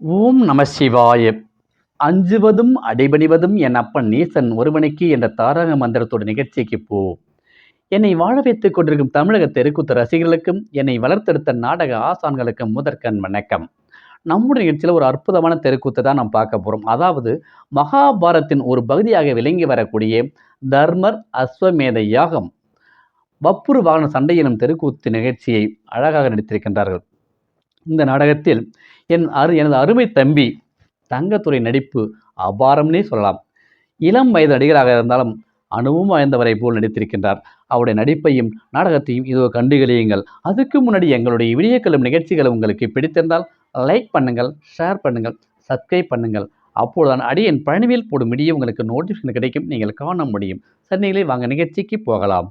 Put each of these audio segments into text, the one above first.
ஓம் நம சிவாய. அஞ்சுவதும் அடைபணிவதும் என் அப்பன் நீசன் ஒருவனுக்கு என்ற தாரக மந்திரத்தோட நிகழ்ச்சிக்கு போ. என்னை வாழ வைத்துக் கொண்டிருக்கும் தமிழக தெருக்கூத்து ரசிகர்களுக்கும் என்னை வளர்த்தெடுத்த நாடக ஆசான்களுக்கும் முதற்கண் வணக்கம். நம்முடைய நிகழ்ச்சியில் ஒரு அற்புதமான தெருக்கூத்தை தான் நாம் பார்க்க போகிறோம் அதாவது மகாபாரத்தின் ஒரு பகுதியாக விளங்கி வரக்கூடிய தர்மர் அஸ்வமேத யாகம். வப்புரு வாகன சண்டை எனும் தெருக்கூத்து நிகழ்ச்சியை அழகாக நடித்திருக்கின்றார்கள். இந்த நாடகத்தில் என் அரு எனது அருமை தம்பி தங்கத்துறை நடிப்பு அபாரம்னே சொல்லலாம். இளம் வயது நடிகராக இருந்தாலும் அனுபவம் வாய்ந்தவரை போல் நடித்திருக்கின்றார். அவருடைய நடிப்பையும் நாடகத்தையும் இதோ கண்டுகளியுங்கள் அதுக்கு முன்னாடி எங்களுடைய விடியக்களும் நிகழ்ச்சிகள் உங்களுக்கு பிடித்திருந்தால் லைக் பண்ணுங்கள் ஷேர் பண்ணுங்கள் சப்ஸ்கிரைப் பண்ணுங்கள். அப்போதுதான் அடியின் பழனிவேல் போடும் இடியே உங்களுக்கு நோட்டிஃபிகேஷன் கிடைக்கும். நீங்கள் காண முடியும். சன்னிகளே வாங்க நிகழ்ச்சிக்கு போகலாம்.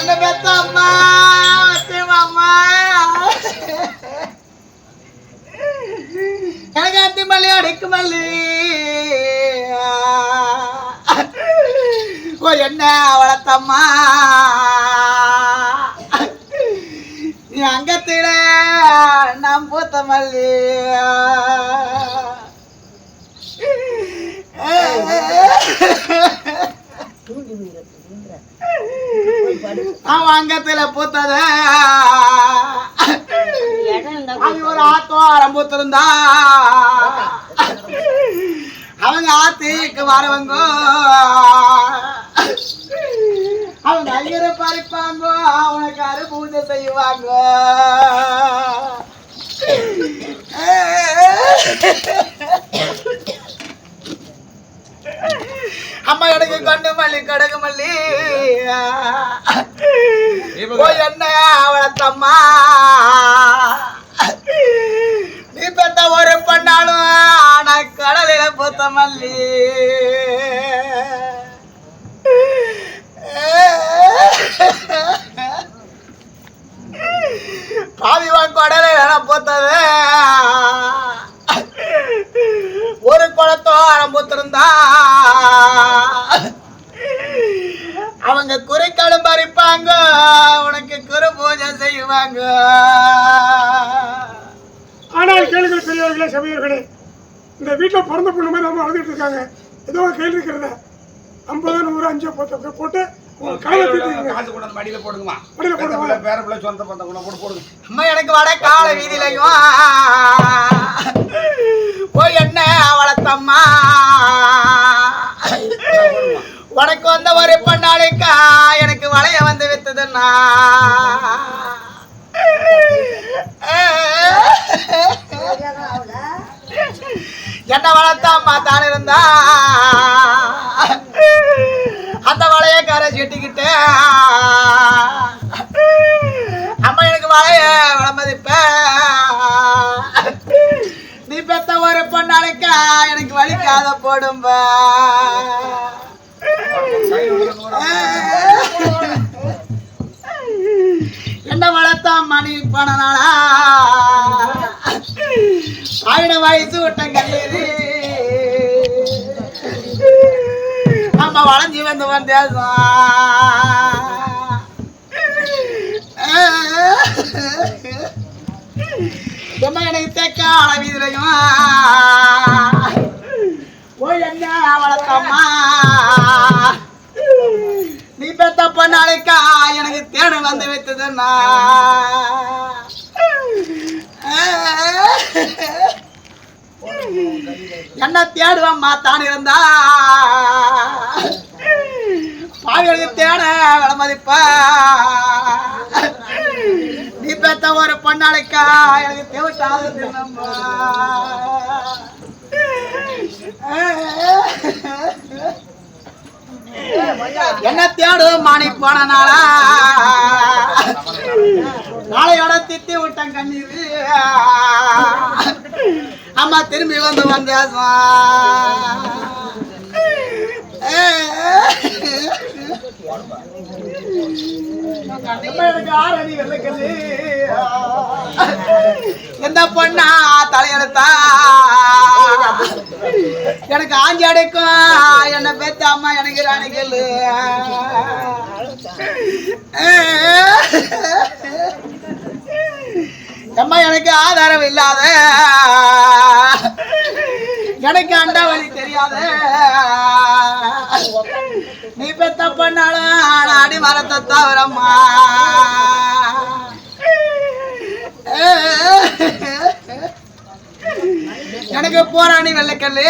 Oh, என்ன பெத்த அம்மா சிவம்மா எனக்கு அத்தி மல்லி அடிக்கு மல்லி ஓ என்ன வளர்த்தம்மா நீ அங்கத்தில நான் பூத்த மல்லி அவன் அங்கத்துல பூத்தத? அது ஒரு ஆத்தோரம் பூத்திருந்தா. அவங்க ஆத்துக்கு வரவங்க. அவங்க ஐயரை பறிப்பாங்க. அவனுக்கு அரு பூஜை செய்வாங்க. அம்மா எனக்கு கொண்டு மல்லி கடகு மல்லி. ஓ என்ன அவளத்தம்மா நீ பெத்த ஒரு பண்ணாலும் ஆனா கடலில பூத்த மல்லி. பாதிவான் கடலில பூத்தது. ஒரு குளத்தோ ஆரம்பித்திருந்தா அவங்க குறிக்காலும் பறிப்பாங்க. உனக்கு குரு பூஜை செய்வாங்க. ஆனால் கேளுங்கள் பெரியவர்களே சபையர்களே. இந்த வீட்டில் பிறந்த பொண்ணு மாதிரி நம்ம அழுதுட்டு இருக்காங்க. ஏதோ கேள்வி இருக்கிறத? ஐம்பது நூறு அஞ்சு பத்து போட்டு போட்டு போடுங்க. அம்மா எனக்கு வட கால வீதியிலையும் போய் என்ன வளர்த்தம்மா? உனக்கு வந்த ஒரு பண்ணாளிக்கா எனக்கு வளைய வந்து வித்ததுன்னா? என்ன வளர்த்த அம்மா தான் இருந்தா? அந்த வளைய கரை அம்மா எனக்கு வளைய வளமதிப்ப நீ பெத்த ஒரு பொண்ணாளைக்கா எனக்கு வலிக்காத போடும்ப. தான் மணி போனனாளா ஆயிட வயசு விட்டம் நம்ம வளைஞ்சி வந்து வந்தேசம் எனக்கு தேக்க அளவீதிலையும்? ஓ என்ன வளர்த்தம்மா? நீ பெத்த பொண்ணாளுக்கா எனக்கு தேடு வந்து வைத்ததுன்னா என்ன தேடுவம்மா தான் இருந்தா. பாவிகளுக்கு தேட விளமதிப்ப நீ பெத்த ஒரு பொண்ணாளுக்கா எனக்கு தேவட்டாது தின்னம்மா. என்ன தேடும் மாணி போன நாளா. நாளையோட தித்தி விட்டேன் கண்ணீர். அம்மா திரும்பி வந்து வந்தேன் எனக்கு எந்த பொண்ணா தலையெடுத்தா? எனக்கு ஆஞ்சி அடைக்கும். என்ன பெத்த அம்மா எனக்கு ராணிகள் அம்மா எனக்கு ஆதாரம் இல்லாத. எனக்கு அண்டா வழி தெரியாத. நீ பெத்த பண்ணாலும் அடி மரத்தை தவிரம்மா. எனக்கு போராணி வெள்ளக்கல்லு.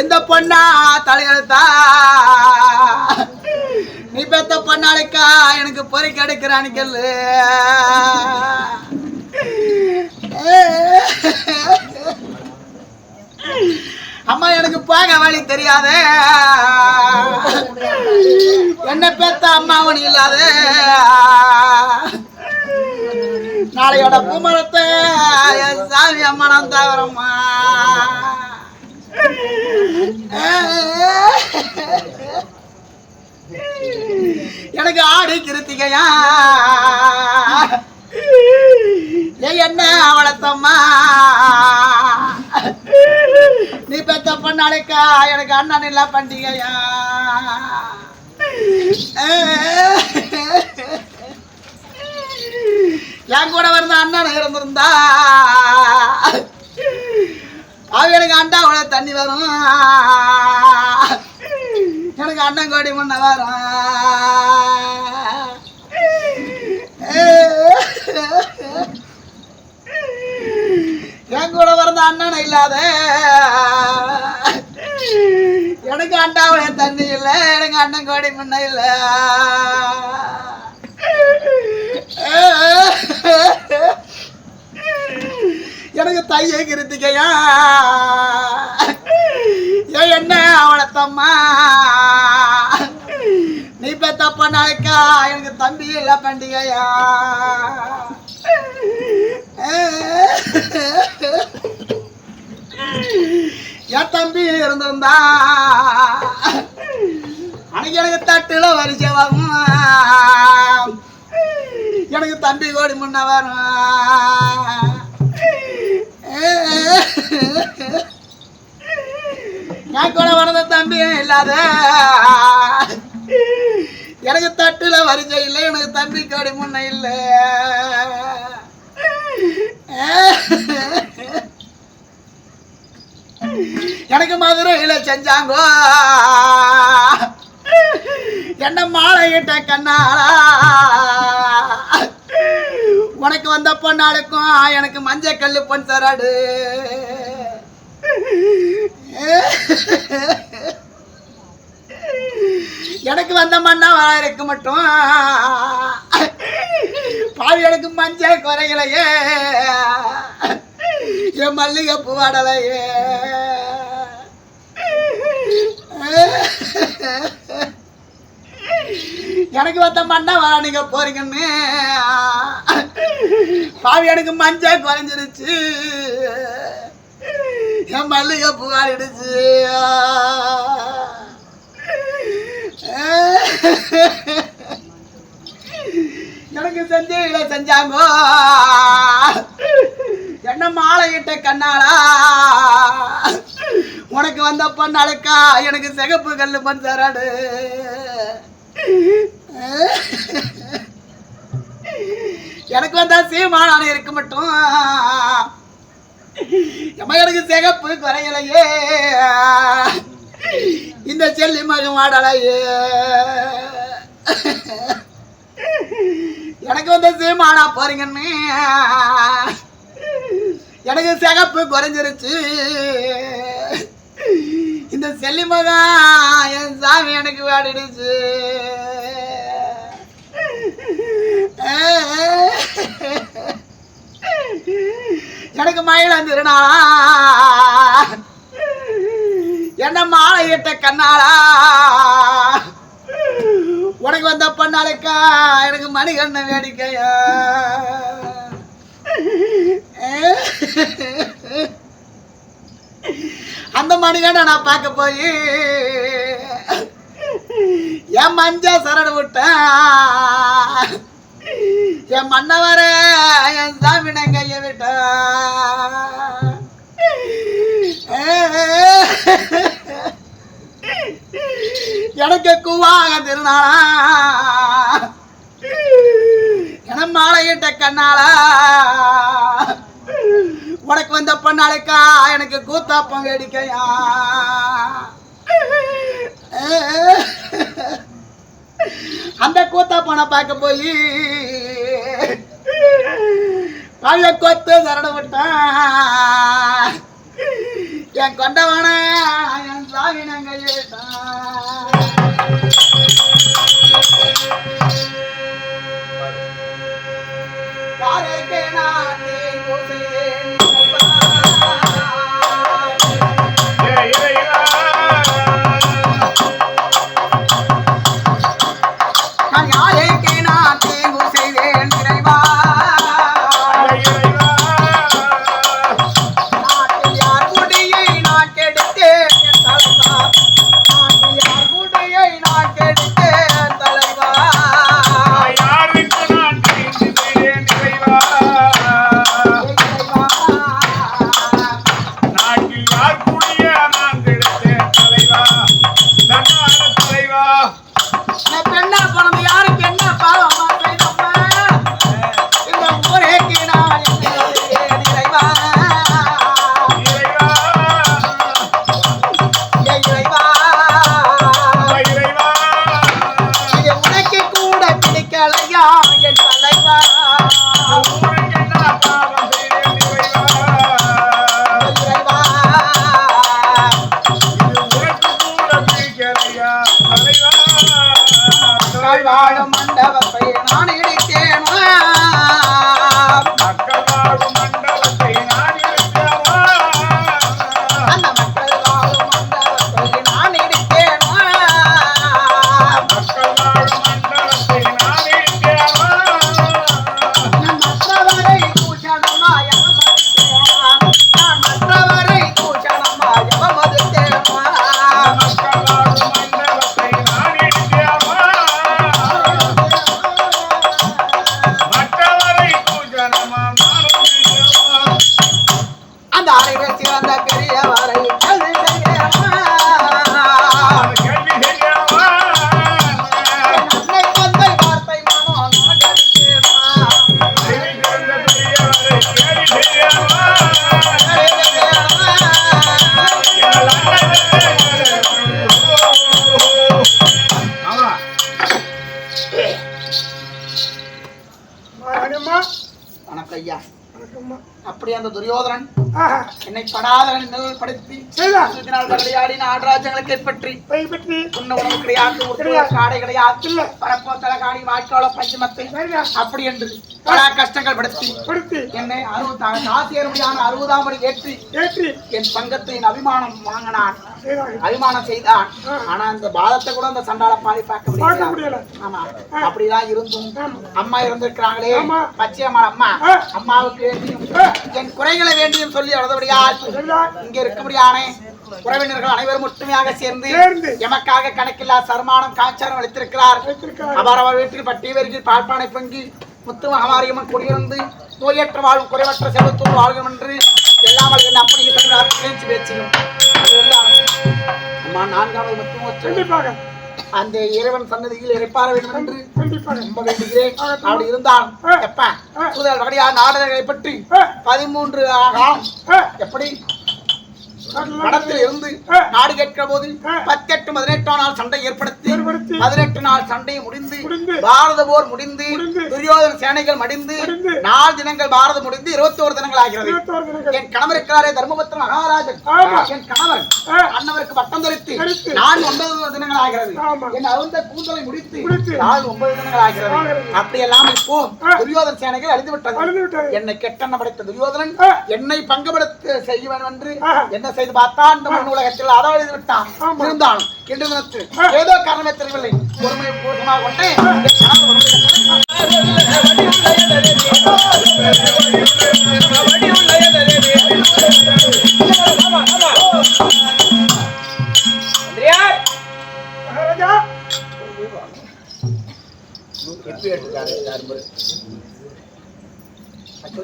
இந்த பொண்ணா தலையெழுத்தா? நீ பெத்த பொண்ணாளுக்கா எனக்கு பொறி கிடைக்கிறானி கல்லு. அம்மா எனக்கு போக வழி தெரியாத. என்ன பெத்த அம்மா இல்லாத. நாளையோட பூமரத்தை சாமி அம்மனம் தவறம்மா எனக்கு ஆடு கிருத்திகையா? ஏய் என்ன அவளத்தம்மா நீ பெத்த பொண்ணாளுக்கா எனக்கு அண்ணன் இல்ல பண்டிகையா? என் கூட வந்த அண்ணன் இருந்திருந்தா அவ எனக்கு அண்டாவோட தண்ணி வரும். எனக்கு அண்ணன் கோடி முன்ன வரும். என் கூட பிறந்த அண்ணன் இல்லாத. எனக்கு அண்டாவுடைய தண்ணி இல்லை எனக்கு அண்ணன் கோடி முன்ன இல்லை எனக்கு தைய கிருத்திகையா? ஏ என்ன அவளத்தம்மா நீ பெத்தப்ப நாளைக்கா எனக்கு தம்பி இல்லை பண்டிகையா? என் தம்பி இருந்திருந்தா? அன்னைக்கு எனக்கு தட்டுல வரிசைவாகும் எனக்கு தம்பி கோடி முன்ன வரும் நான் கூட வளர்ந்த தம்பி இல்லாத? எனக்கு தட்டுல வரிசை இல்லை எனக்கு தம்பி கோடி முன்ன இல்லை. எனக்கு மதுரையில செஞ்சாங்கோ. என்ன மாலையிட்ட கண்ணாளா உனக்கு வந்த பொண்ணாளுக்கும் எனக்கு மஞ்சள் கல்லு பொன் தராடு எனக்கு வந்த மண்ணா வர இருக்க மட்டும். பாவி எனக்கு மஞ்சள் குறைகளையே என் மல்லிகை பூவாடலையே எனக்கு வந்த மண்ணா வர நீங்க போறீங்கன்னு. பாவி எனக்கு மஞ்சள் குறைஞ்சிருச்சு. என் மல்லிகை புகாரிடுச்சு எனக்கு செஞ்சீங்கள செஞ்சாங்கோ. என்ன மாலையிட்ட கண்ணாளா? உனக்கு வந்த பொண்ணாளுக்கா எனக்கு சிகப்பு கல்லு பஞ்சாராடு எனக்கு வந்தா சீமானான இருக்க மட்டும். எம்ம எனக்கு சிகப்பு குறையலையே. இந்த செல்லி மகன் வாடலையே எனக்கு வந்து சீமானா போறீங்கன்னு. எனக்கு சிகப்பு குறைஞ்சிருச்சு. இந்த செல்லி மகன் என் சாமி எனக்கு வாடிடுச்சு. எனக்கு மயிலம் திருநாளா என்ன மாலை இட்ட கண்ணாளா உனக்கு வந்த பொண்ணாளுக்கா எனக்கு மணிகண்ண வேடிக்கையா? அந்த மணிகண்ண நான் பார்க்க போய். என் மஞ்ச சரடு விட்டேன். என் மன்னவர என் சாமி நான் கைய விட்டேன் எனக்கு கூவாக திருநாளா. என மாலையிட்ட கண்ணாளா. உனக்கு வந்த பொண்ணாளுக்கா எனக்கு கூத்தாப்பம் வேடிக்கையா அந்த கூத்தாப்பனை பார்க்க போய் பழைய கொத்து சரட விட்டான் என் கொண்டவன என் சாமி நாங்கள் துரியோதனன். என்னை படாதவன் சுத்தினால் விளையாடி நாடராஜங்களை கைப்பற்றி பை பற்றி உண்ண உணவு கிடையாது. காடை கிடையாது இல்ல. பரப்போ தலகாணி வாய்க்கால பஞ்சமத்தை. சரியா? அப்படி என்று பல கஷ்டங்கள் படுத்தி படுத்தி. என்னை அறுபது ஆசிரியருடையான அறுபதாம் ஏற்றி ஏற்றி. என் தங்கத்தின் அபிமானம் வாங்கினான். அபிமானம் செய்தான். ஆனா அந்த பாதத்தை கூட அந்த சண்டால பாடி பார்க்க முடியல. ஆமா. அப்படிதான் இருந்தும். அம்மா இருந்திருக்கிறாங்களே. பச்சையம்மா அம்மா. அம்மாவுக்கு வேண்டியும் என் குறைகளை வேண்டியும் சொல்லி அழுதபடியால் சரிதா? இங்க இருக்கும்படியானே உறவினர்கள் அனைவரும் ஒற்றுமையாக சேர்ந்து. எமக்காக கணக்கில்லா சர்மானம் காய்ச்சாரம் அளித்திருக்கிறார். வைத்திருக்கிறார். அவரவர் வீட்டில் பட்டி வெறியில் பால்பானை பொங்கி முத்து மகமாரியம்மன் குடியிருந்து நோயற்ற வாழும் குறைவற்ற செல்வத்தோடு வாழ்கும் என்று எல்லாம் அப்படி பேச்சு பேச்சியும். அம்மா நான்காவது ஒற்றை. கண்டிப்பாக. அந்த இறைவன் சன்னதியில் இறைப்பார வேண்டும் என்று ரொம்ப வேண்டுகிறேன். அப்படி இருந்தால் எப்ப வகையா நாடகங்களை பற்றி. பதிமூன்று காலம் ஆ, எப்படி? மடத்தில் இருந்து. நாடு கேட்கிற போது. பத்தெட்டு பதினெட்டாம் நாள் சண்டை ஏற்படுத்தி பதினெட்டு நாள் சண்டை முடிந்து பாரத போர் முடிந்து துரியோதன சேனைகள் மடிந்து நாலு தினங்கள் பாரதம் முடிந்து இருபத்தி ஒரு தினங்கள் ஆகிறது. என் கணவர் இருக்கிறாரே தர்மபுத்திர மகாராஜன். என் கணவர் அண்ணவருக்கு பட்டம் தரித்து. நான் ஒன்பது தினங்கள் ஆகிறது. என் அழுந்த கூந்தலை முடித்து. நாள் ஒன்பது தினங்கள் ஆகிறது. அப்படியெல்லாம் இப்போ. துரியோதன சேனைகள் அழிந்து விட்டது. என்னை கெட்டெண்ண படைத்த துரியோதனன். என்னை பங்குபடுத்த செய்வேன் என்று. என்ன செய்து பார்த்தா இந்த மண் உலகத்தில் விட்டான். ஆமா. இருந்தாலும் ஆ. ஏதோ காரணமே தெரியவில்லை. பொறுமை பூர்வமாக கொண்டு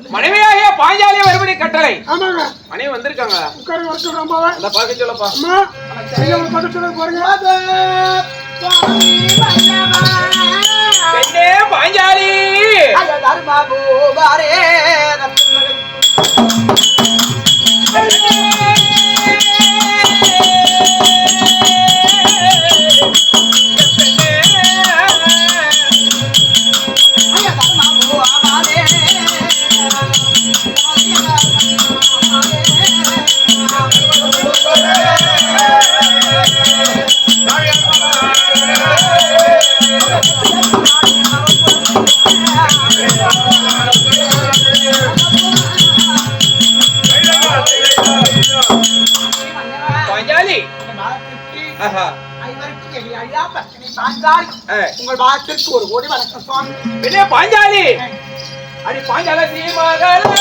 என் பாஞ்சாலிய வரும்படி கட்டளை. ஆமாங்க. மனைவி வந்திருக்காங்க. உட்காருங்க வரட்டும் அம்மாவை அந்த பார்க்க சொல்லப்பா. அம்மா ஐயா ஒரு பக்கத்து சொல்ல பாருங்க பாஞ்சாலி. தர்மபூபாரே பாஞ்சாலி ஏ, உங்கள் பாகத்திற்கு ஒரு கோடி வணக்கம் சுவாமி பெண்ணே பாஞ்சாலி அடி பாஞ்சால சீமகளே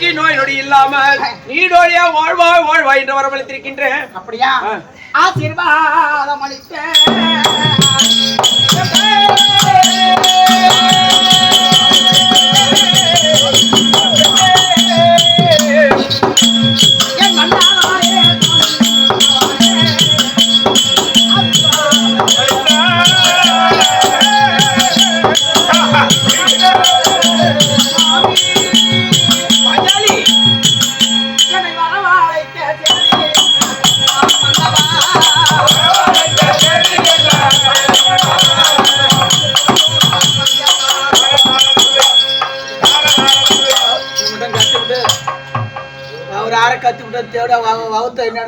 என்றென்றைக்கு நோய் நொடி இல்லாமல் நீடோழியா வாழ்வாய் வாழ்வாய் என்று வரவழைத்திருக்கின்றேன். அப்படியா. ஆசீர்வாதம் அளித்த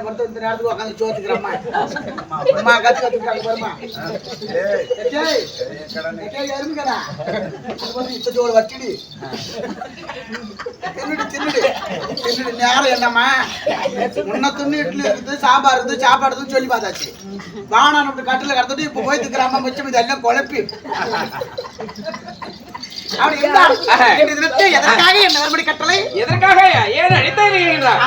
என்னோட படுத்து இந்த நேரத்துக்கு உட்காந்து சோத்துக்கிறம்மா அம்மா கத்தி கத்திட்டாங்க பாருமா எட்டேய், எட்டேய், எறும்புக்கடா. இது வந்து இத்தத்தோட வட்டிடி தின்னுடு தின்னுடு தின்னுடு நேரம் என்னம்மா முன்ன துண்ணு இட்லி இருக்குது சாம்பார் இருக்குது சாப்பாடு இருக்குதுன்னு சொல்லி பார்த்தாச்சு அப்படி கட்டில கடத்திட்டு இப்போ போய் திக்கிறாம மிச்சம் இது எல்லாம் குழப்பி எதற்காக என்ன மறுபடி கட்டளை எதற்காக? ஏன் அழைத்திருக்கின்றார்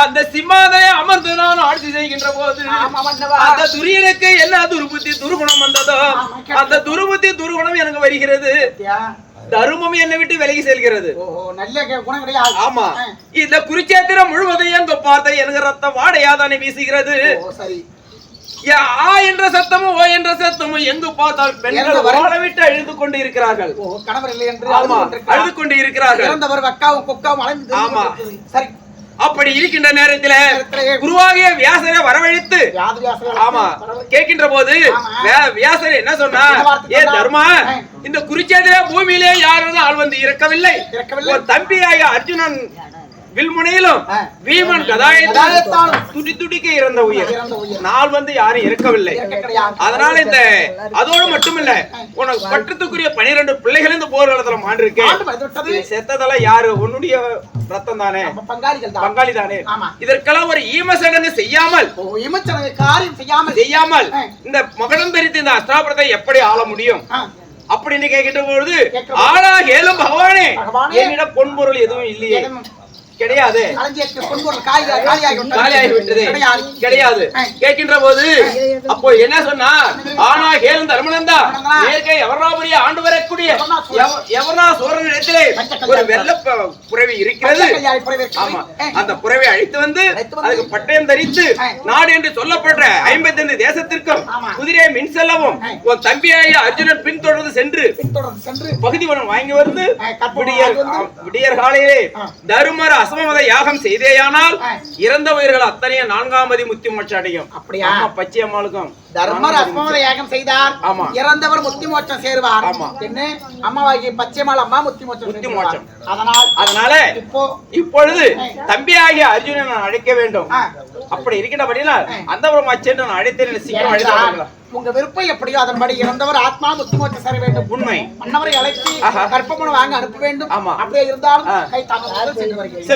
அந்த சிம்மாதை அமர்ந்து நான் ஆட்சி செய்கின்ற போது அந்த துரியனுக்கு என்ன துருபுத்தி துருகுணம் வந்ததோ அந்த துருபுத்தி துருகுணம் எனக்கு வருகிறது? தருமம் என்னை விட்டு விலகி செல்கிறது. ஆமா. இந்த குருச்சேத்திரம் முழுவதும் எங்க பார்த்த எனக்கு ரத்தம் வாடையாதானே வீசுகிறது. ஆ என்ற சத்தமும் ஓ என்ற சத்தமும் எங்கு பார்த்தால் பெண்கள் இறந்தவர். வாழ விட்டு அழுது கொண்டு இருக்கிறார்கள் கணவர் இல்லை என்று அழுது கொண்டு இருக்கிறார்கள் இறந்தவர் வக்காவும் கொக்காவும் அலைந்து ஆமா. சரி. அப்படி இருக்கின்ற நேரத்தில குருவாகிய வியாசரை வரவழைத்து ஆமா. கேட்கின்ற போது வியாசர் என்ன சொன்னா ஏ? தர்மா. இந்த குருச்சேத்திர பூமியிலே யாரும் ஆள் வந்து இறக்கவில்லை தம்பியாய அர்ஜுனன் வில்முனையிலும். வீமன் கதாயத்தாலும் துடி துடிக்க இறந்த உயிர். நாள் வந்து யாரும் கிடையாது. அதனால இந்த அதோடு மட்டுமில்ல உனக்கு பட்டத்துக்குரிய பனிரெண்டு பிள்ளைகள் இந்த போர் காலத்துல மாண்டிருக்கு. ஆண்டு மறைந்து விட்டது. செத்ததெல்லாம் யாரு? உன்னுடைய ரத்தம் தானே பங்காளி தானே. இதற்கெல்லாம் ஒரு ஈம சடங்கு செய்யாமல் காரியம் செய்யாமல். செய்யாமல். இந்த மகடம் தரித்து இந்த அஸ்திராபுரத்தை எப்படி ஆள முடியும்? அப்படின்னு கேட்கின்ற பொழுது ஆனா கேளும் பகவானே. என்னிடம் பொன்பொருள் எதுவும் இல்லையே. கிடையாது கிடையாது. கேட்கின்ற போது அப்போ என்ன சொன்னா ஆனா கேளும் தர்மனந்தா. நேர்கை எவராபுரிய ஆண்டு வரக்கூடிய எவர்னா சோழன். இடத்திலே ஒரு வெள்ள புறவி இருக்கிறது. ஆமா. அந்த புறவை அழைத்து வந்து அதுக்கு பட்டயம் தரித்து. நாடு என்று சொல்லப்படுற ஐம்பத்தைந்து தேசத்திற்கும் ஆமா. குதிரையை மின் செல்லவும். உன் தம்பியாய அர்ஜுனன் பின்தொடர்ந்து சென்று பகுதி வனம் வாங்கி வந்து விடியற் காலையிலே ஆ. அசமமத யாகம் செய்தேயானால். இறந்த உயிர்கள் அத்தனையும் நான்காமதி முத்தி மோட்சம் அடையும் அப்படியா? பச்சை அம்மாளுக்கும் தர்மர் யாகம் செய்தார். இறந்தவர் முத்தி மோட்சம் சேருவார். என்ன அம்மாவாகி பச்சைமால் அம்மா முத்தி மோட்சம் முத்தி. மோட்சம். அதனால் அதனால இப்போ இப்பொழுது தம்பியாகிய அர்ஜுனனை நான் அழைக்க வேண்டும். அப்படி இருக்கின்றபடினால். அந்த ஒரு மச்சன் நான் அழைத்தேன் சீக்கிரம் உங்க விருப்பம் எப்படியோ அதன்படி இறந்தவர் ஆத்மா முத்தி மோட்சம் சேர வேண்டும் உண்மை மன்னவரை அழைத்து. கற்பமனு வாங்க அனுப்ப வேண்டும் ஆமா. அப்படியே இருந்தாலும். கை தாமதம் சென்று வருகிறேன்